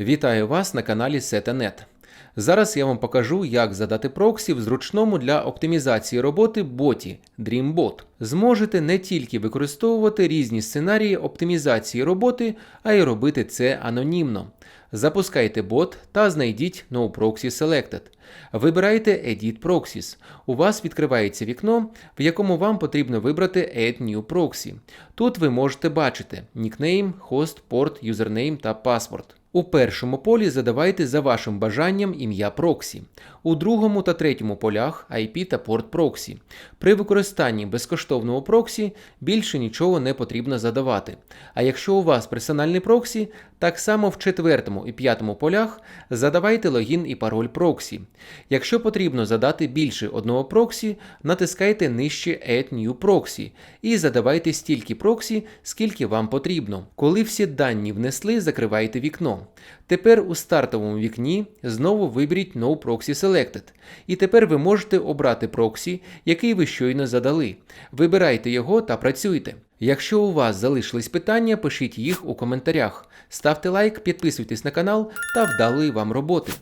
Вітаю вас на каналі SetaNet. Зараз я вам покажу, як задати проксі в зручному для оптимізації роботи боті DreamBot. Зможете не тільки використовувати різні сценарії оптимізації роботи, а й робити це анонімно. Запускайте бот та знайдіть No Proxy Selected. Вибирайте Edit Proxies. У вас відкривається вікно, в якому вам потрібно вибрати Add New Proxy. Тут ви можете бачити нікнейм, хост, порт, юзернейм та паспорт. У першому полі задавайте за вашим бажанням ім'я проксі. У другому та третьому полях IP та порт проксі. При використанні безкоштовного проксі більше нічого не потрібно задавати. А якщо у вас персональний проксі, так само в четвертому і п'ятому полях задавайте логін і пароль проксі. Якщо потрібно задати більше одного проксі, натискайте нижче Add New Proxy і задавайте стільки проксі, скільки вам потрібно. Коли всі дані внесли, закривайте вікно. Тепер у стартовому вікні знову виберіть No Proxy Selected. І тепер ви можете обрати проксі, який ви щойно задали. Вибирайте його та працюйте. Якщо у вас залишились питання, пишіть їх у коментарях. Ставте лайк, підписуйтесь на канал та вдалої вам роботи.